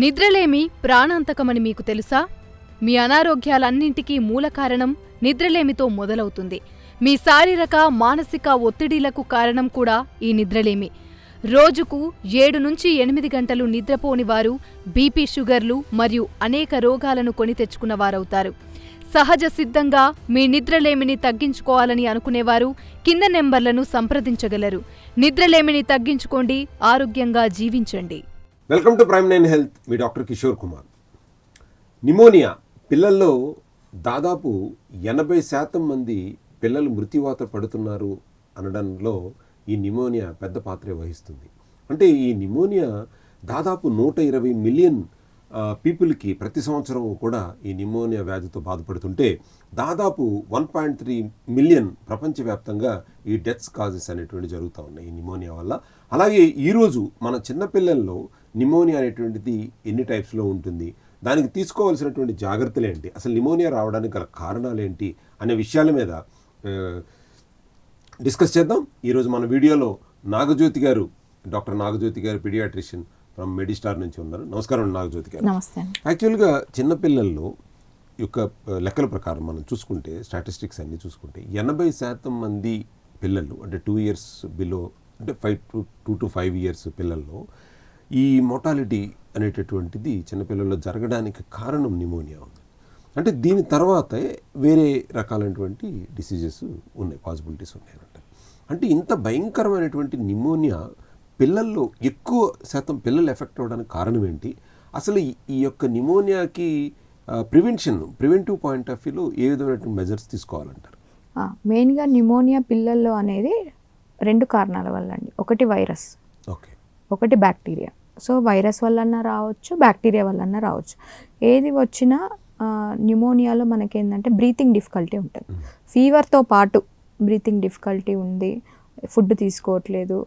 నిద్రలేమి ప్రాణాంతకమని మీకు తెలుసా? మీ అనారోగ్యాలన్నింటికీ మూల కారణం నిద్రలేమితో మొదలవుతుంది. మీ శారీరక మానసిక ఒత్తిడిలకు కారణం కూడా ఈ నిద్రలేమి. రోజుకు ఏడు నుంచి ఎనిమిది గంటలు నిద్రపోని వారు బీపీ షుగర్లు మరియు అనేక రోగాలను కొని తెచ్చుకున్న వారవుతారు. సహజ సిద్ధంగా మీ నిద్రలేమిని తగ్గించుకోవాలని అనుకునేవారు కింద నెంబర్లను సంప్రదించగలరు. నిద్రలేమిని తగ్గించుకోండి ఆరోగ్యంగా జీవించండి. Welcome to prime nine health. Me doctor Kishore Kumar. Pneumonia. పిల్లల్లో దాదాపు ఎనభై శాతం మంది పిల్లలు మృత్యువాత పడుతున్నారు అనడంలో ఈ నిమోనియా పెద్ద పాత్ర వహిస్తుంది. అంటే ఈ నిమోనియా దాదాపు నూట ఇరవై మిలియన్ పీపుల్కి ప్రతి సంవత్సరం కూడా ఈ నిమోనియా వ్యాధితో బాధపడుతుంటే దాదాపు వన్ పాయింట్ త్రీ మిలియన్ ప్రపంచవ్యాప్తంగా ఈ డెత్స్ కాజెస్ అనేటువంటి జరుగుతూ ఉన్నాయి ఈ నిమోనియా వల్ల. అలాగే ఈరోజు మన చిన్నపిల్లల్లో నిమోనియా అనేటువంటిది ఎన్ని టైప్స్లో ఉంటుంది? దానికి తీసుకోవాల్సినటువంటి జాగ్రత్తలు ఏంటి? అసలు నిమోనియా రావడానికి గల కారణాలు ఏంటి? అనే విషయాల మీద డిస్కస్ చేద్దాం. ఈరోజు మన వీడియోలో నాగజ్యోతి గారు డాక్టర్ నాగజ్యోతి గారు పీడియాట్రిషియన్ ఫ్రమ్ మెడిస్టార్ నుంచి ఉన్నారు. నమస్కారం అండి నాగజ్యోతి గారు. నమస్తే యాక్చువల్గా చిన్నపిల్లల్లో యొక్క లెక్కల ప్రకారం మనం చూసుకుంటే స్టాటిస్టిక్స్ అన్ని చూసుకుంటే ఎనభై శాతం మంది పిల్లలు అంటే టూ ఇయర్స్ బిలో అంటే five to two to five years పిల్లల్లో ఈ మోటాలిటీ అనేటటువంటిది చిన్నపిల్లల్లో జరగడానికి కారణం నిమోనియా ఉంది. అంటే దీని తర్వాతే వేరే రకాలైనటువంటి డిసీజెస్ ఉన్నాయి పాసిబిలిటీస్ ఉన్నాయి అంటే అంటే ఇంత భయంకరమైనటువంటి నిమోనియా పిల్లల్లో ఎక్కువ శాతం పిల్లలు ఎఫెక్ట్ అవ్వడానికి కారణం ఏంటి? అసలు ఈ- యొక్క నిమోనియాకి ప్రివెన్షన్ ప్రివెంటివ్ పాయింట్ ఆఫ్ వ్యూలో ఏ విధమైనటువంటి మెజర్స్ తీసుకోవాలంటారు? మెయిన్గా న్యూమోనియా పిల్లల్లో అనేది రెండు కారణాల వల్ల అండి. ఒకటి వైరస్ ఓకే. ఒకటి బ్యాక్టీరియా సో వైరస్ వల్లన్నా రావచ్చు బ్యాక్టీరియా వల్లన్నా రావచ్చు. ఏది వచ్చినా న్యూమోనియాలో మనకి ఏంటంటే బ్రీతింగ్ డిఫికల్టీ ఉంటుంది. ఫీవర్తో పాటు బ్రీతింగ్ డిఫికల్టీ ఉంది ఫుడ్ తీసుకోవట్లేదు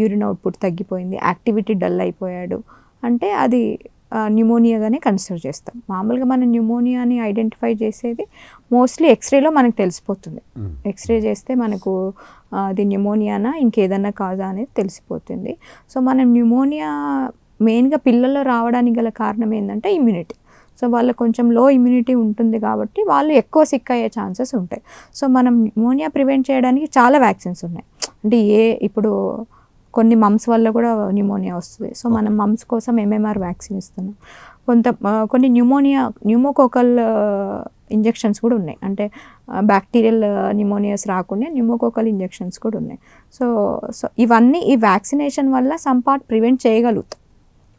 యూరిన్ అవుట్పుట్ తగ్గిపోయింది యాక్టివిటీ డల్ అయిపోయాడు. అంటే అది న్యూమోనియాగానే కన్సిడర్ చేస్తాం. మామూలుగా మనం న్యూమోనియాని ఐడెంటిఫై చేసేది మోస్ట్లీ ఎక్స్రేలో మనకు తెలిసిపోతుంది. ఎక్స్రే చేస్తే మనకు అది న్యూమోనియానా ఇంకేదన్నా కాదా అనేది తెలిసిపోతుంది. సో మనం న్యూమోనియా మెయిన్గా పిల్లల్లో రావడానికి గల కారణం ఏంటంటే ఇమ్యూనిటీ. సో వాళ్ళకి కొంచెం లో ఇమ్యూనిటీ ఉంటుంది కాబట్టి వాళ్ళు ఎక్కువ సిక్ అయ్యే ఛాన్సెస్ ఉంటాయి. సో మనం న్యూమోనియా ప్రివెంట్ చేయడానికి చాలా వ్యాక్సిన్స్ ఉన్నాయి. అంటే ఏ ఇప్పుడు కొన్ని మమ్స్ వల్ల కూడా న్యూమోనియా వస్తుంది. సో మనం మమ్స్ కోసం ఎంఎంఆర్ వ్యాక్సిన్ ఇస్తున్నాం. కొంత కొన్ని న్యూమోనియా న్యూమోకోకల్ ఇంజెక్షన్స్ కూడా ఉన్నాయి. అంటే బ్యాక్టీరియల్ న్యూమోనియాస్ రాకుండా న్యూమోకోకల్ ఇంజెక్షన్స్ కూడా ఉన్నాయి. సో సో ఇవన్నీ ఈ వ్యాక్సినేషన్ వల్ల సమ్ పార్ట్ ప్రివెంట్ చేయగలుగుతాం.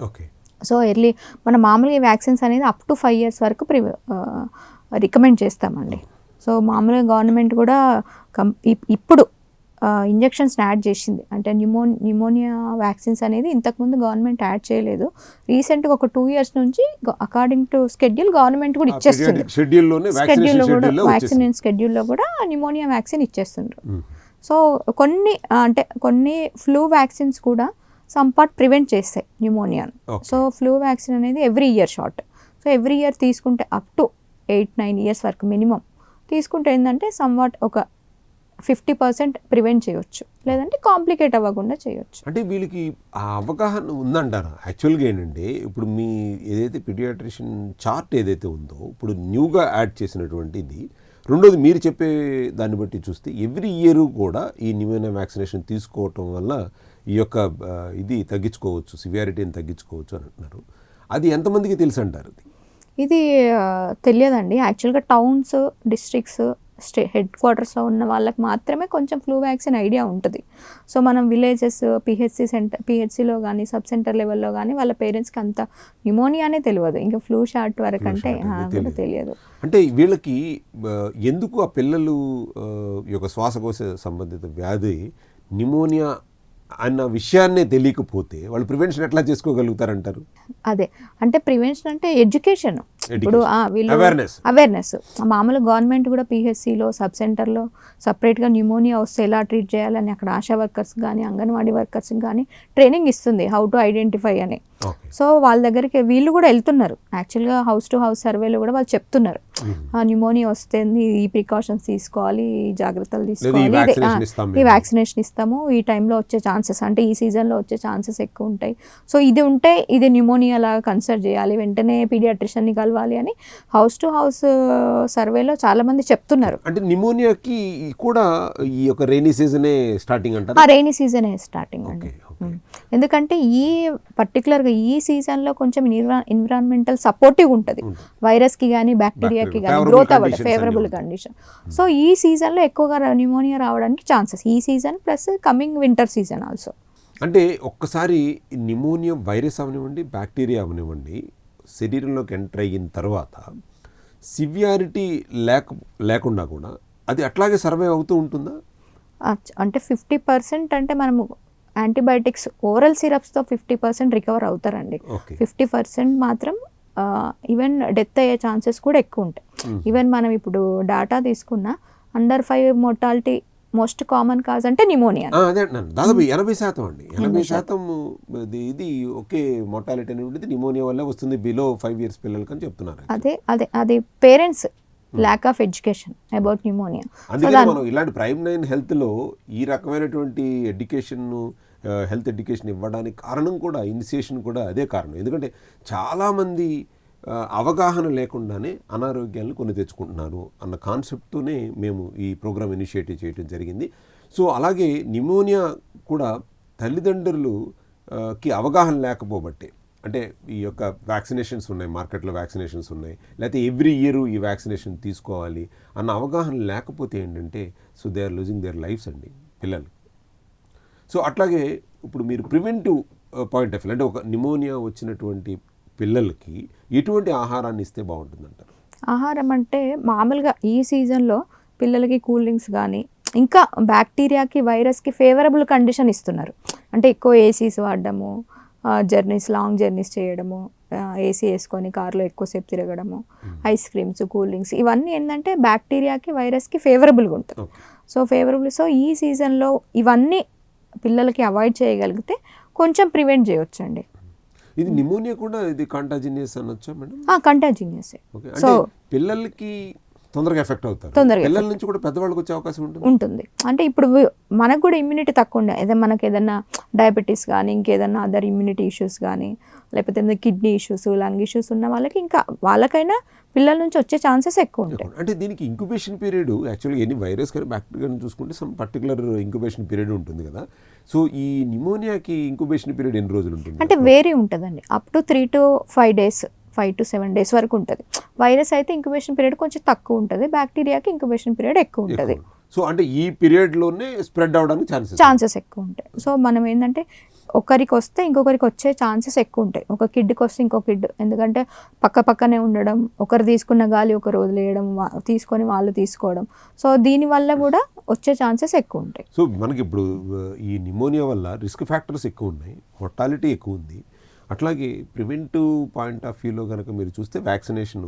ఓకే సో ఎర్లీ మన మామూలుగా ఈ వ్యాక్సిన్స్ అనేది అప్ టు ఫైవ్ ఇయర్స్ వరకు ప్రి రికమెండ్ చేస్తామండి. సో మామూలుగా గవర్నమెంట్ కూడా కం ఇప్- ఇప్పుడు ఇంజెక్షన్స్ యాడ్ చేసింది. అంటే న్యూమో న్యూమోనియా వ్యాక్సిన్స్ అనేది ఇంతకుముందు గవర్నమెంట్ యాడ్ చేయలేదు. రీసెంట్గా ఒక టూ ఇయర్స్ నుంచి అకార్డింగ్ టు స్కెడ్యూల్ గవర్నమెంట్ కూడా ఇచ్చేస్తుంది. వ్యాక్సినేషన్ కూడా షెడ్యూల్లో వ్యాక్సిన్ స్కెడ్యూల్లో కూడా న్యూమోనియా వ్యాక్సిన్ ఇచ్చేస్తుండ్రు. సో కొన్ని అంటే కొన్ని ఫ్లూ వ్యాక్సిన్స్ కూడా సమ్ పార్ట్ ప్రివెంట్ చేస్తాయి న్యూమోనియాను. సో ఫ్లూ వ్యాక్సిన్ అనేది every year shot. So every year తీసుకుంటే up to eight nine years వరకు మినిమం. తీసుకుంటే ఏంటంటే సమ్వాట్ ఒక ఫిఫ్టీ పర్సెంట్ ప్రివెంట్ చేయొచ్చు. లేదంటే కాంప్లికేట్ అవ్వకుండా చేయొచ్చు. అంటే వీళ్ళకి ఆ అవగాహన ఉందంటారా? యాక్చువల్గా ఏంటంటే ఇప్పుడు మీ ఏదైతే పిడియాట్రిషియన్ చార్ట్ ఏదైతే ఉందో ఇప్పుడు న్యూగా యాడ్ చేసినటువంటిది రెండోది మీరు చెప్పే దాన్ని బట్టి చూస్తే ఎవ్రీ ఇయర్ కూడా ఈ న్యూమోనియా వ్యాక్సినేషన్ తీసుకోవటం వల్ల ఈ యొక్క ఇది తగ్గించుకోవచ్చు సివియారిటీని తగ్గించుకోవచ్చు అని అంటున్నారు. అది ఎంతమందికి తెలుసు అంటారు ఇది తెలియదండి. యాక్చువల్గా టౌన్స్ డిస్ట్రిక్ట్స్ స్టే హెడ్ క్వార్టర్స్లో ఉన్న వాళ్ళకి మాత్రమే కొంచెం ఫ్లూ వ్యాక్సిన్ ఐడియా ఉంటుంది. సో మనం విలేజెస్ పిహెచ్సి సెంటర్ పిహెచ్సిలో కానీ సబ్ సెంటర్ లెవెల్లో కానీ వాళ్ళ పేరెంట్స్కి అంత న్యూమోనియానే తెలియదు ఇంకా ఫ్లూ షాట్ వరకు అంటే కూడా తెలియదు అంటే వీళ్ళకి ఎందుకు ఆ పిల్లలు యొక్క శ్వాసకోశ సంబంధిత వ్యాధి నిమోనియా అన్న విషయాన్నే తెలియకపోతే వాళ్ళు ప్రివెన్షన్ ఎట్లా చేసుకోగలుగుతారంటారు? అదే. అంటే ప్రివెన్షన్ అంటే ఎడ్యుకేషన్. ఇప్పుడు ఆ, వీళ్ళు అవేర్నెస్ అవేర్నెస్ మామూలు గవర్నమెంట్ కూడా పిహెచ్సిలో సబ్ సెంటర్లో సపరేట్గా న్యూమోనియా వస్తే ఎలా ట్రీట్ చేయాలని అక్కడ ఆశా వర్కర్స్ కానీ అంగన్వాడీ వర్కర్స్ కానీ ట్రైనింగ్ ఇస్తుంది. హౌ టు ఐడెంటిఫై అని. సో వాళ్ళ దగ్గరికి వీళ్ళు కూడా వెళ్తున్నారు. యాక్చువల్గా హౌస్ టు హౌస్ సర్వేలో కూడా వాళ్ళు చెప్తున్నారు. న్యూమోనియా వస్తే ఈ ప్రికాషన్స్ తీసుకోవాలి ఈ జాగ్రత్తలు తీసుకోవాలి ఈ. వ్యాక్సినేషన్ ఇస్తాము. ఈ టైంలో వచ్చే ఛాన్స్ ఛాన్సెస్ అంటే ఈ సీజన్లో వచ్చే ఛాన్సెస్ ఎక్కువ ఉంటాయి. సో ఇది ఉంటే ఇది న్యూమోనియా లాగా కన్సిడర్ చేయాలి. వెంటనే పీడియాట్రిషియన్ని కలవాలి అని హౌస్ టు హౌస్ సర్వేలో చాలామంది చెప్తున్నారు. అంటే నిమోనియాకి కూడా ఈ యొక్క రైనీ సీజనే స్టార్టింగ్ అంటారు? ఆ రైనీ సీజనే స్టార్టింగ్ అండి. ఎందుకంటే ఈ పర్టికులర్గా ఈ సీజన్లో కొంచెం ఎన్విరాన్మెంటల్ సపోర్టివ్ ఉంటుంది. వైరస్కి కానీ బ్యాక్టీరియాకి కానీ గ్రోత్ అవ్వడం ఫేవరబుల్ కండిషన్ సో ఈ సీజన్లో ఎక్కువగా న్యూమోనియా రావడానికి ఛాన్సెస్ ఈ season plus coming winter season also అంటే ఒక్కసారి నిమోనియా వైరస్ అవనివ్వండి బ్యాక్టీరియా అవనివ్వండి శరీరంలోకి ఎంటర్ అయిన తర్వాత సివియారిటీ లేక లేకుండా కూడా అది అట్లాగే సర్వే అవుతూ ఉంటుందా? అంటే ఫిఫ్టీ పర్సెంట్ అంటే మనము యాంటీబయాటిక్స్ ఓరల్ సిరప్స్తో ఫిఫ్టీ పర్సెంట్ రికవర్ అవుతారండి. ఫిఫ్టీ పర్సెంట్ మాత్రం ఈవెన్ డెత్ అయ్యే ఛాన్సెస్ కూడా ఎక్కువ ఉంటాయి. ఈవెన్ మనం ఇప్పుడు డాటా తీసుకున్న under five mortality most common cause అంటే నిమోనియా అదే దాదాపు ఎనభై శాతం అండి. ఎనభై శాతం. ఇది ఇది ఒకే మోర్టాలిటీ అనేది నిమోనియా వల్ల వస్తుంది బిలో ఫైవ్ ఇయర్స్ పిల్లలకి అని చెప్తున్నారు అదే అదే అది parents lack of education about pneumonia అందుకని మనం ఇలాంటి ప్రైమ్ నైన్ హెల్త్లో ఈ రకమైనటువంటి ఎడ్యుకేషన్ హెల్త్ ఎడ్యుకేషన్ ఇవ్వడానికి కారణం కూడా ఇనిషియేషన్ కూడా అదే కారణం. ఎందుకంటే చాలామంది ఆ, అవగాహన లేకుండానే అనారోగ్యాలను కొని తెచ్చుకుంటున్నారు అన్న కాన్సెప్ట్తోనే మేము ఈ ప్రోగ్రామ్ ఇనిషియేటివ్ చేయడం జరిగింది. సో అలాగే నిమోనియా కూడా తల్లిదండ్రులు ఆ, కి అవగాహన లేకపోబట్టే అంటే ఈ యొక్క వ్యాక్సినేషన్స్ ఉన్నాయి మార్కెట్లో వ్యాక్సినేషన్స్ ఉన్నాయి. లేకపోతే ఎవ్రీ ఇయర్ ఈ వ్యాక్సినేషన్ తీసుకోవాలి అన్న అవగాహన లేకపోతే ఏంటంటే so they are losing their lives అండి పిల్లలు. సో అట్లాగే ఇప్పుడు మీరు ప్రివెంటివ్ పాయింట్ ఆఫ్ వ్యూ అంటే ఒక నిమోనియా వచ్చినటువంటి పిల్లలకి ఎటువంటి ఆహారాన్ని ఇస్తే బాగుంటుందంటారు? ఆహారం అంటే మామూలుగా ఈ సీజన్లో పిల్లలకి కూల్ డ్రింక్స్ కానీ ఇంకా బ్యాక్టీరియాకి వైరస్కి ఫేవరబుల్ కండిషన్ ఇస్తున్నారు. అంటే ఎక్కువ ఏసీస్ వాడడము జర్నీస్ లాంగ్ జర్నీస్ చేయడము ఏసీ వేసుకొని కార్లో ఎక్కువసేపు తిరగడము ఐస్ క్రీమ్స్ కూల్ డ్రింక్స్ ఇవన్నీ ఏంటంటే బ్యాక్టీరియాకి వైరస్కి ఫేవరబుల్గా ఉంటుంది సో ఫేవరబుల్ సో ఈ సీజన్లో ఇవన్నీ పిల్లలకి అవాయిడ్ చేయగలిగితే కొంచెం ప్రివెంట్ చేయొచ్చండి. ఇది నిమోనియా కూడా ఇది కాంటాజినియస్ అనొచ్చా మేడం కంటాజినియస్ ఓకే సో పిల్లలకి తొందరగా ఎఫెక్ట్ అవుతారు. తొందరగా పిల్లల నుంచి కూడా పెద్దవాళ్ళకి వచ్చే అవకాశం ఉంటుంది? ఉంటుంది. అంటే ఇప్పుడు మనకు కూడా ఇమ్యూనిటీ తక్కువ ఉండే. ఏదైనా మనకి ఏదైనా డయాబెటీస్ కానీ ఇంకేదైనా అదర్ ఇమ్యూనిటీ ఇష్యూస్ కానీ లేకపోతే ఏదైనా కిడ్నీ ఇష్యూస్ లంగ్ ఇష్యూస్ ఉన్న వాళ్ళకి ఇంకా వాళ్ళకైనా పిల్లల నుంచి వచ్చే ఛాన్సెస్ ఎక్కువ ఉంటాయి. అంటే దీనికి ఇంక్యుబేషన్ పీరియడ్ యాక్చువల్గా ఎన్ని వైరస్ కానీ బ్యాక్టీరియా కానీ చూసుకుంటే సమ్ పర్టికులర్ ఇంక్యుబేషన్ పీరియడ్ ఉంటుంది కదా. సో ఈ నిమోనియాకి ఇంక్యుబేషన్ పీరియడ్ ఎన్ని రోజులు ఉంటుంది? అంటే వేరీ ఉంటుందండి. Up to three to five days five to seven days వరకు ఉంటుంది. వైరస్ అయితే ఇంక్యుబేషన్ పీరియడ్ కొంచెం తక్కువ ఉంటుంది. బ్యాక్టీరియాకి ఇంక్యుబేషన్ పీరియడ్ ఎక్కువ ఉంటుంది. సో అంటే ఈ పీరియడ్లోనే స్ప్రెడ్ అవడానికి ఛాన్సెస్ ఛాన్సెస్ ఎక్కువ ఉంటాయి. సో మనం ఏంటంటే ఒకరికి వస్తే ఇంకొకరికి వచ్చే ఛాన్సెస్ ఎక్కువ ఉంటాయి. ఒక కిడ్కి వస్తే ఇంకో కిడ్ ఎందుకంటే పక్క పక్కనే ఉండడం ఒకరు తీసుకున్న గాలి ఒకరు వదిలేయడం తీసుకొని వాళ్ళు తీసుకోవడం. సో దీనివల్ల కూడా వచ్చే ఛాన్సెస్ ఎక్కువ ఉంటాయి. సో మనకి ఇప్పుడు ఈ నిమోనియా వల్ల రిస్క్ ఫ్యాక్టర్స్ ఎక్కువ ఉన్నాయి. మొర్టాలిటీ ఎక్కువ ఉంది. అట్లాగే ప్రివెంటివ్ పాయింట్ ఆఫ్ వ్యూలో కనుక మీరు చూస్తే వ్యాక్సినేషన్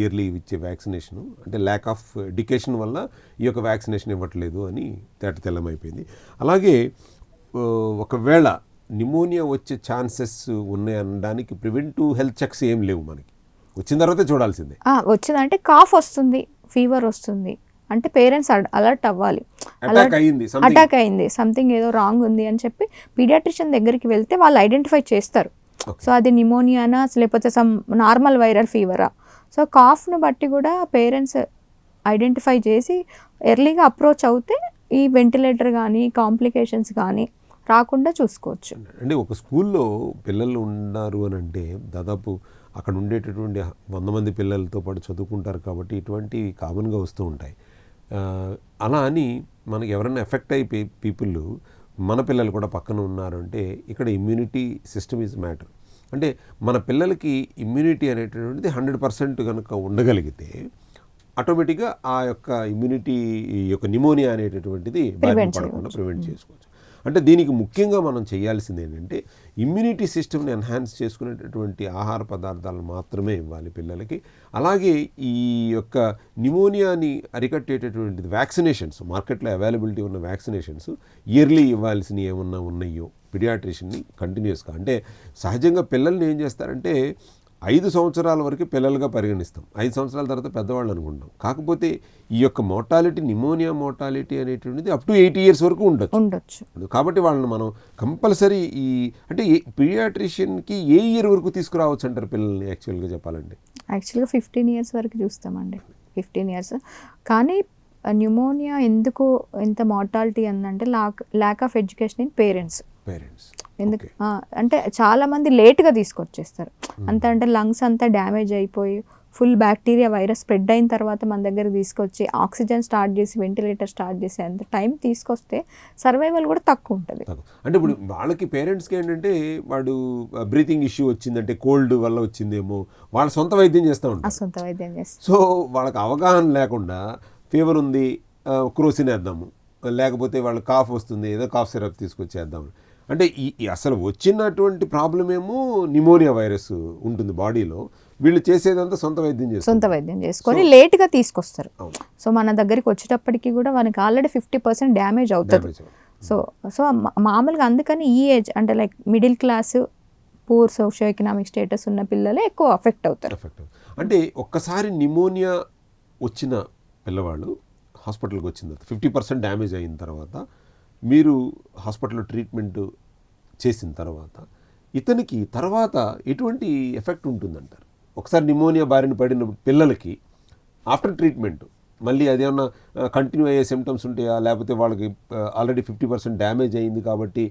ఇయర్లీ ఇచ్చే వ్యాక్సినేషన్ అంటే ల్యాక్ ఆఫ్ ఎడ్యుకేషన్ వల్ల ఈ యొక్క వ్యాక్సినేషన్ ఇవ్వట్లేదు అని తేట తెల్లమైపోయింది. అలాగే ఒకవేళ నిమోనియా వచ్చే ఛాన్సెస్ ఉన్నాయి అనడానికి ప్రివెంటివ్ హెల్త్ చెక్స్ ఏం లేవు మనకి. వచ్చిన తర్వాతే చూడాల్సిందే. వచ్చిందంటే కాఫ్ వస్తుంది ఫీవర్ వస్తుంది అంటే పేరెంట్స్ అలర్ట్ అవ్వాలి. అటాక్ అయ్యింది something. అటాక్ అయింది సంథింగ్ ఏదో రాంగ్ ఉంది అని చెప్పి పీడియాట్రిషియన్ దగ్గరికి వెళ్తే వాళ్ళు ఐడెంటిఫై చేస్తారు. సో అది నిమోనియానా లేకపోతే సమ్ నార్మల్ వైరల్ ఫీవరా సో కాఫ్ను బట్టి కూడా పేరెంట్స్ ఐడెంటిఫై చేసి ఎర్లీగా అప్రోచ్ అవుతే ఈ వెంటిలేటర్ కానీ కాంప్లికేషన్స్ కానీ రాకుండా చూసుకోవచ్చు. అంటే ఒక స్కూల్లో పిల్లలు ఉన్నారు అని అంటే దాదాపు అక్కడ ఉండేటటువంటి వంద మంది పిల్లలతో పాటు చదువుకుంటారు కాబట్టి ఇటువంటివి కామన్గా వస్తూ ఉంటాయి. అలా అని మనకి ఎవరైనా ఎఫెక్ట్ అయిపోయి పీపుల్ మన పిల్లలు కూడా పక్కన ఉన్నారు అంటే ఇక్కడ ఇమ్యూనిటీ సిస్టమ్ ఈజ్ మ్యాటర్ అంటే మన పిల్లలకి ఇమ్యూనిటీ అనేటటువంటిది హండ్రెడ్ పర్సెంట్ కనుక ఉండగలిగితే ఆటోమేటిక్గా ఆ యొక్క ఇమ్యూనిటీ యొక్క నిమోనియా అనేటటువంటిది పడకుండా ప్రివెంట్ చేసుకోవచ్చు. అంటే దీనికి ముఖ్యంగా మనం చేయాల్సింది ఏంటంటే ఇమ్యూనిటీ సిస్టమ్ని ఎన్హాన్స్ చేసుకునేటటువంటి ఆహార పదార్థాలు మాత్రమే ఇవ్వాలి పిల్లలకి. అలాగే ఈ యొక్క నిమోనియాని అరికట్టేటటువంటి వ్యాక్సినేషన్స్ మార్కెట్లో అవైలబిలిటీ ఉన్న వ్యాక్సినేషన్స్ ఇయర్లీ ఇవ్వాల్సినవి ఏమన్నా ఉన్నాయో పిడియాట్రిషియన్ని కంటిన్యూస్గా అంటే సహజంగా పిల్లల్ని ఏం చేస్తారంటే ఐదు సంవత్సరాల వరకు పిల్లలుగా పరిగణిస్తాం. ఐదు సంవత్సరాల తర్వాత పెద్దవాళ్ళు అనుకుంటాం. కాకపోతే ఈ యొక్క మోర్టాలిటీ నిమోనియా మోర్టాలిటీ అనేటువంటిది అప్ టు ఎయిటీ ఇయర్స్ వరకు ఉండొచ్చు. ఉండొచ్చు. కాబట్టి వాళ్ళని మనం కంపల్సరీ ఈ అంటే పీడియాట్రిషియన్కి ఏ ఇయర్ వరకు తీసుకురావచ్చు అంటారు పిల్లల్ని యాక్చువల్గా చెప్పాలంటే? యాక్చువల్గా ఫిఫ్టీన్ ఇయర్స్ వరకు చూస్తామండి. ఫిఫ్టీన్ ఇయర్స్ కానీ న్యూమోనియా ఎందుకు ఎంత mortality అందంటే lack lack of education in parents parents. ఎందుకు? అంటే చాలా మంది లేట్గా తీసుకొచ్చేస్తారు. అంత అంటే లంగ్స్ అంతా డ్యామేజ్ అయిపోయి ఫుల్ బ్యాక్టీరియా వైరస్ స్ప్రెడ్ అయిన తర్వాత మన దగ్గర తీసుకొచ్చి ఆక్సిజన్ స్టార్ట్ చేసి వెంటిలేటర్ స్టార్ట్ చేసి అంత టైం తీసుకొస్తే సర్వైవల్ కూడా తక్కువ ఉంటుంది. అంటే ఇప్పుడు వాళ్ళకి పేరెంట్స్కి ఏంటంటే వాడు బ్రీతింగ్ ఇష్యూ వచ్చిందంటే కోల్డ్ వల్ల వచ్చిందేమో వాళ్ళ సొంత వైద్యం చేస్తూ ఉంటారు. సొంత వైద్యం చేస్తారు సో వాళ్ళకి అవగాహన లేకుండా ఫీవర్ ఉంది క్రోసిన్ వేద్దాము లేకపోతే వాళ్ళకి కాఫ్ వస్తుంది ఏదో కాఫ్ సిరప్ తీసుకొచ్చేద్దాము అంటే ఈ అసలు వచ్చినటువంటి ప్రాబ్లం ఏమో నిమోనియా వైరస్ ఉంటుంది బాడీలో. వీళ్ళు చేసేదంతా సొంత వైద్యం చేస్తారు సొంత వైద్యం చేసుకొని లేట్గా తీసుకొస్తారు. సో మన దగ్గరికి వచ్చేటప్పటికి కూడా మనకి ఆల్రెడీ ఫిఫ్టీ పర్సెంట్ డ్యామేజ్ అవుతుంది. సో సో మామూలుగా అందుకని ఈ ఏజ్ అంటే like middle class poor socio economic status ఉన్న పిల్లలే ఎక్కువ అఫెక్ట్ అవుతారు. అంటే ఒక్కసారి నిమోనియా వచ్చిన పిల్లవాళ్ళు హాస్పిటల్కి వచ్చిన తర్వాత ఫిఫ్టీ పర్సెంట్ డ్యామేజ్ అయిన తర్వాత మీరు హాస్పిటల్లో ట్రీట్మెంట్ చేసిన తర్వాత ఇతనికి తర్వాత ఎటువంటి ఎఫెక్ట్ ఉంటుందంటారు? ఒకసారి నిమోనియా బారిన పడిన పిల్లలకి ఆఫ్టర్ ట్రీట్మెంట్ మళ్ళీ అదేమన్నా కంటిన్యూ అయ్యే సిమ్టమ్స్ ఉంటాయా? లేకపోతే వాళ్ళకి ఆల్రెడీ ఫిఫ్టీ పర్సెంట్ డ్యామేజ్ అయింది కాబట్టి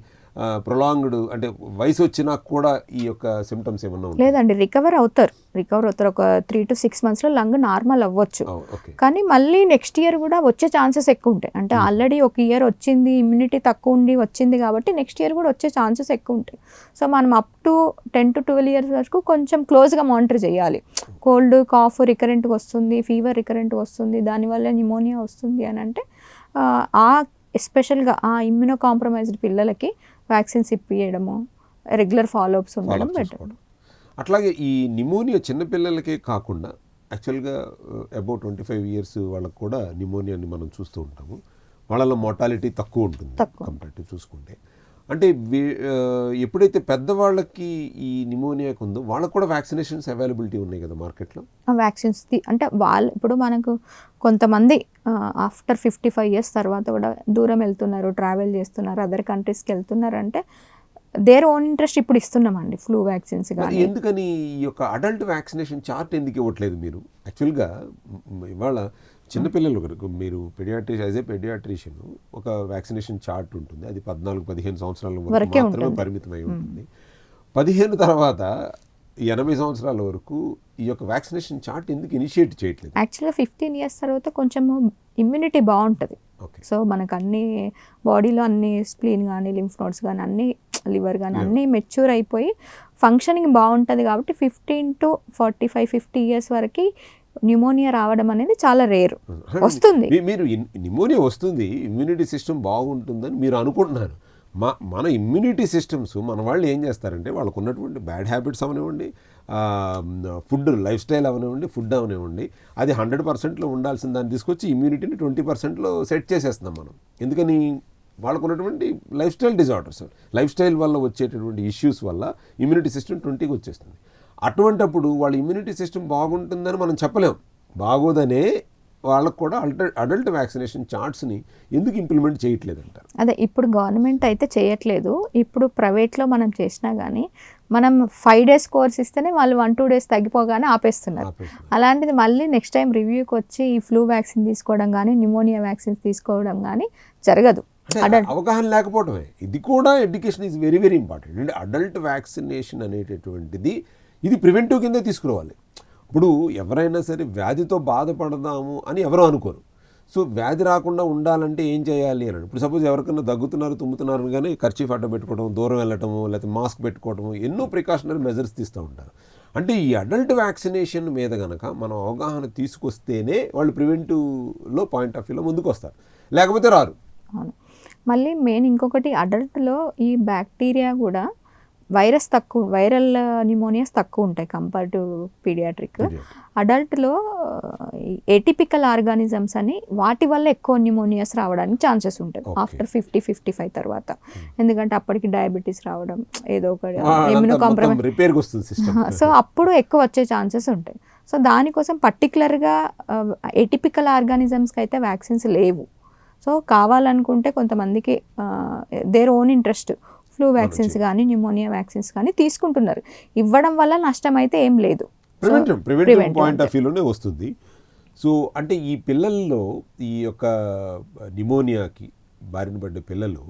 ప్రొలాంగ్డ్ అంటే వయసు వచ్చినా కూడా ఈ యొక్క సిమ్టమ్స్ ఏమన్నా లేదండి రికవర్ అవుతారు. రికవర్ అవుతారు. ఒక త్రీ టు సిక్స్ మంత్స్లో లంగ్ నార్మల్ అవ్వచ్చు. ఓకే కానీ మళ్ళీ నెక్స్ట్ ఇయర్ కూడా వచ్చే ఛాన్సెస్ ఎక్కువ ఉంటాయి. అంటే ఆల్రెడీ ఒక ఇయర్ వచ్చింది ఇమ్యూనిటీ తక్కువ ఉండి వచ్చింది కాబట్టి నెక్స్ట్ ఇయర్ కూడా వచ్చే ఛాన్సెస్ ఎక్కువ ఉంటాయి. సో మనం up to ten to twelve years వరకు కొంచెం క్లోజ్గా మానిటర్ చేయాలి. కోల్డ్ కాఫ్ రికరెంట్గా వస్తుంది ఫీవర్ రికరెంట్గా వస్తుంది దానివల్ల న్యూమోనియా వస్తుంది అని అంటే ఆ ఎస్పెషల్గా ఆ ఇమ్యూనో కాంప్రమైజ్డ్ పిల్లలకి వ్యాక్సిన్స్ ఇప్పియడము రెగ్యులర్ ఫాలోఅప్స్ ఉండడం బెటర్. అట్లాగే ఈ నిమోనియా చిన్నపిల్లలకే కాకుండా యాక్చువల్గా అబౌట్ ట్వంటీ ఫైవ్ ఇయర్స్ వాళ్ళకు కూడా నిమోనియాని మనం చూస్తూ ఉంటాము వాళ్ళలో మోటాలిటీ తక్కువ ఉంటుంది. కంపేరిటివ్ చూసుకుంటే అంటే ఎప్పుడైతే పెద్దవాళ్ళకి ఈ నిమోనియాకి ఉందో వాళ్ళకు కూడా వ్యాక్సినేషన్స్ అవైలబిలిటీ ఉన్నాయి కదా మార్కెట్లో? ఆ వ్యాక్సిన్స్ అంటే వాళ్ళు ఇప్పుడు మనకు కొంతమంది ఆఫ్టర్ ఫిఫ్టీ ఫైవ్ ఇయర్స్ తర్వాత కూడా దూరం వెళ్తున్నారు ట్రావెల్ చేస్తున్నారు అదర్ కంట్రీస్కి వెళ్తున్నారు అంటే దేర్ ఓన్ ఇంట్రెస్ట్ ఇప్పుడు ఇస్తున్నామండి ఫ్లూ వ్యాక్సిన్స్ ఎందుకని ఈ యొక్క అడల్ట్ వ్యాక్సినేషన్ చార్ట్ ఎందుకు ఇవ్వట్లేదు మీరు? యాక్చువల్గా ఇవాళ చిన్నపిల్లలు వరకు మీరు పెడియాట్రి యాజ్ ఏ పెడియాట్రిషియన్ ఒక వ్యాక్సినేషన్ చార్ట్ ఉంటుంది. అది పద్నాలుగు పదిహేను సంవత్సరాల వరకు మాత్రమే. పరిమితమై ఉంటుంది. పదిహేను తర్వాత ఎనభై సంవత్సరాల వరకు ఈ యొక్క వ్యాక్సినేషన్ చార్ట్ ఎందుకు ఇనిషియేట్ చేయట్లేదు? యాక్చువల్గా ఫిఫ్టీన్ ఇయర్స్ తర్వాత కొంచెము ఇమ్యూనిటీ బాగుంటుంది. సో మనకు అన్ని బాడీలో అన్ని స్ప్లీన్ కానీ లింఫ్ నోట్స్ కానీ అన్ని లివర్ కానీ అన్నీ మెచ్యూర్ అయిపోయి ఫంక్షనింగ్ బాగుంటుంది కాబట్టి fifteen to forty five fifty years వరకు న్యూమోనియా రావడం అనేది చాలా రేరు. వస్తుంది. మీరు నిమోనియా వస్తుంది ఇమ్యూనిటీ సిస్టమ్ బాగుంటుందని మీరు అనుకుంటున్నారు. మా మన ఇమ్యూనిటీ సిస్టమ్స్ మన వాళ్ళు ఏం చేస్తారంటే వాళ్ళకు ఉన్నటువంటి బ్యాడ్ హ్యాబిట్స్ అవనివ్వండి ఫుడ్ లైఫ్ స్టైల్ అవనివ్వండి ఫుడ్ అవనివ్వండి అది హండ్రెడ్ పర్సెంట్లో ఉండాల్సిన దాన్ని తీసుకొచ్చి ఇమ్యూనిటీని ట్వంటీ పర్సెంట్లో సెట్ చేసేస్తున్నాం మనం. ఎందుకని? వాళ్ళకు ఉన్నటువంటి lifestyle disorders lifestyle వల్ల వచ్చేటటువంటి ఇష్యూస్ వల్ల ఇమ్యూనిటీ సిస్టమ్ ట్వంటీకి వచ్చేస్తుంది. అటువంటప్పుడు వాళ్ళ ఇమ్యూనిటీ సిస్టమ్ బాగుంటుందని మనం చెప్పలేం. బాగోదనే వాళ్ళకు కూడా అల్ట అడల్ట్ వ్యాక్సినేషన్ చార్ట్స్ని ఎందుకు ఇంప్లిమెంట్ చేయట్లేదు అంటారు అదే ఇప్పుడు గవర్నమెంట్ అయితే చేయట్లేదు. ఇప్పుడు ప్రైవేట్లో మనం చేసినా కానీ మనం ఫైవ్ డేస్ కోర్స్ ఇస్తేనే వాళ్ళు వన్ టూ డేస్ తగ్గిపోగానే ఆపేస్తున్నారు. అలాంటిది మళ్ళీ నెక్స్ట్ టైం రివ్యూకి వచ్చి ఈ ఫ్లూ వ్యాక్సిన్ తీసుకోవడం కానీ న్యూమోనియా వ్యాక్సిన్స్ తీసుకోవడం కానీ జరగదు. అవగాహన లేకపోవడమే ఇది కూడా education is very very important అంటే అడల్ట్ వ్యాక్సినేషన్ అనేటటువంటిది ఇది ప్రివెంటివ్ కిందే తీసుకురావాలి. ఇప్పుడు ఎవరైనా సరే వ్యాధితో బాధపడదాము అని ఎవరు అనుకోరు. సో వ్యాధి రాకుండా ఉండాలంటే ఏం చేయాలి అని. ఇప్పుడు సపోజ్ ఎవరికైనా దగ్గుతున్నారు తుమ్ముతున్నారు కానీ ఖర్చీఫ్ అడ్డ పెట్టుకోవడం దూరం వెళ్ళటము లేకపోతే మాస్క్ పెట్టుకోవడము ఎన్నో ప్రికాషనరీ మెజర్స్ తీస్తూ ఉంటారు. అంటే ఈ అడల్ట్ వ్యాక్సినేషన్ మీద కనుక మనం అవగాహన తీసుకొస్తేనే వాళ్ళు ప్రివెంటివ్లో పాయింట్ ఆఫ్ వ్యూలో ముందుకు వస్తారు లేకపోతే రారు. మళ్ళీ మెయిన్ ఇంకొకటి అడల్ట్లో ఈ బ్యాక్టీరియా కూడా వైరస్ తక్కువ వైరల్ న్యూమోనియాస్ తక్కువ ఉంటాయి కంపేర్ టు పీడియాట్రిక్ అడల్ట్లో ఎటిపికల్ ఆర్గానిజమ్స్ అని వాటి వల్ల ఎక్కువ న్యూమోనియాస్ రావడానికి ఛాన్సెస్ ఉంటాయి. ఆఫ్టర్ ఫిఫ్టీ ఫిఫ్టీ ఫైవ్ తర్వాత. ఎందుకంటే అప్పటికి డయాబెటీస్ రావడం ఏదో ఒక ఇమ్యూనో కాంప్రమైజ్ సో అప్పుడు ఎక్కువ వచ్చే ఛాన్సెస్ ఉంటాయి. సో దానికోసం పర్టికులర్గా ఎటిపికల్ ఆర్గానిజమ్స్కి అయితే వ్యాక్సిన్స్ లేవు. సో కావాలనుకుంటే కొంతమందికి their own interest flu vaccines కానీ న్యూమోనియా వ్యాక్సిన్స్ కానీ తీసుకుంటున్నారు. ఇవ్వడం వల్ల నష్టం అయితే ఏం లేదు. Preventive preventive preventive point of. వ్యూలోనే వస్తుంది. సో అంటే ఈ పిల్లల్లో ఈ యొక్క నిమోనియాకి బారిన పడ్డ పిల్లలు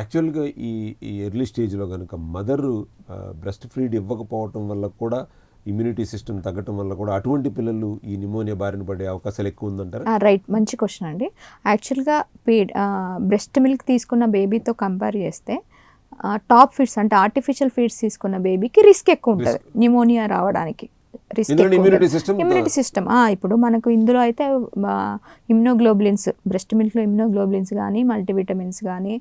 యాక్చువల్గా ఈ ఈ ఎర్లీ స్టేజ్లో కనుక మదర్ బ్రెస్ట్ ఫీడ్ ఇవ్వకపోవటం వల్ల కూడా ఇమ్యూనిటీ సిస్టమ్ తగ్గటం వల్ల కూడా అటువంటి పిల్లలు ఈ నిమోనియా బారిన పడే అవకాశాలు ఎక్కువ ఉందంటారా? రైట్. మంచి క్వశ్చన్ అండి. యాక్చువల్గా పీడ్ బ్రెస్ట్ మిల్క్ తీసుకున్న బేబీతో కంపేర్ చేస్తే టాప్ ఫీడ్స్ అంటే ఆర్టిఫిషియల్ ఫీడ్స్ తీసుకున్న బేబీకి రిస్క్ ఎక్కువ ఉంటుంది. న్యూమోనియా రావడానికి. Immunity system ఇమ్యూనిటీ సిస్టమ్ ఇప్పుడు మనకు ఇందులో అయితే ఇమ్యునోగ్లోబులిన్స్ బ్రెస్ట్ మిల్క్లో ఇమ్యునోగ్లోబులిన్స్ కానీ మల్టీవిటమిన్స్ కానీ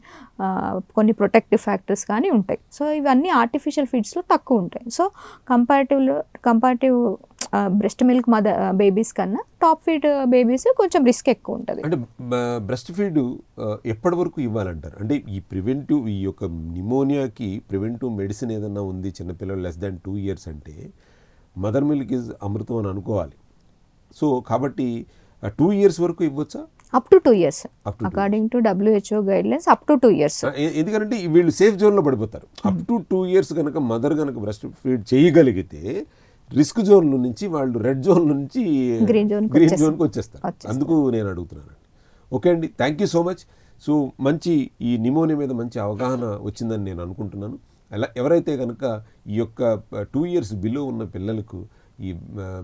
కొన్ని ప్రొటెక్టివ్ ఫ్యాక్టర్స్ కానీ ఉంటాయి. సో ఇవన్నీ ఆర్టిఫిషియల్ ఫీడ్స్లో తక్కువ ఉంటాయి. So కంపారిటివ్లో comparative breast milk mother babies కన్నా టాప్ ఫీడ్ బేబీస్ కొంచెం రిస్క్ ఎక్కువ ఉంటుంది. అంటే బ్రెస్ట్ ఫీడ్ ఎప్పటి వరకు ఇవ్వాలంటారు? అంటే ఈ ప్రివెంటివ్ ఈ యొక్క నిమోనియాకి ప్రివెంటివ్ మెడిసిన్ ఏదన్నా ఉంది చిన్నపిల్లలు లెస్ దాన్ టూ ఇయర్స్ అంటే మదర్ మిల్క్ ఇస్ అమృతం అని అనుకోవాలి. సో కాబట్టి టూ ఇయర్స్ వరకు ఇవ్వచ్చా? Up to two years according to WHO guidelines up to two years ఎందుకంటే వీళ్ళు సేఫ్ జోన్లో పడిపోతారు. అప్ టు టూ ఇయర్స్ కనుక మదర్ కనుక బ్రెస్ట్ ఫీడ్ చేయగలిగితే రిస్క్ జోన్ నుంచి వాళ్ళు రెడ్ జోన్ నుంచి zone కి గ్రీన్. జోన్కి వచ్చేస్తారు. అందుకు నేను అడుగుతున్నానండి. ఓకే అండి thank you so much so మంచి ఈ నిమోనియా మీద మంచి అవగాహన వచ్చిందని నేను అనుకుంటున్నాను. ఎలా ఎవరైతే కనుక ఈ యొక్క టూ ఇయర్స్ బిలో ఉన్న పిల్లలకు ఈ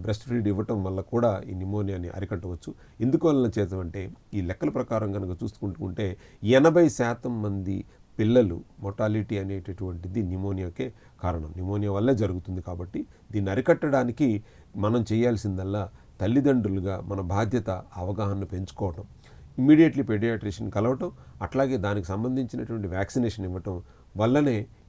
బ్రెస్ట్ ఫీడ్ ఇవ్వటం వల్ల కూడా ఈ నిమోనియాని అరికట్టవచ్చు. ఎందుకు వలన ఈ లెక్కల ప్రకారం కనుక చూసుకుంటుంటే ఎనభై శాతం మంది పిల్లలు మొటాలిటీ అనేటటువంటిది నిమోనియాకే కారణం. నిమోనియా వల్లే జరుగుతుంది కాబట్టి దీన్ని అరికట్టడానికి మనం చేయాల్సిందల్లా తల్లిదండ్రులుగా మన బాధ్యత అవగాహన పెంచుకోవటం. ఇమ్మీడియట్లీ పెడియాట్రిషియన్ కలవటం అట్లాగే దానికి సంబంధించినటువంటి వ్యాక్సినేషన్ ఇవ్వటం వల్లనే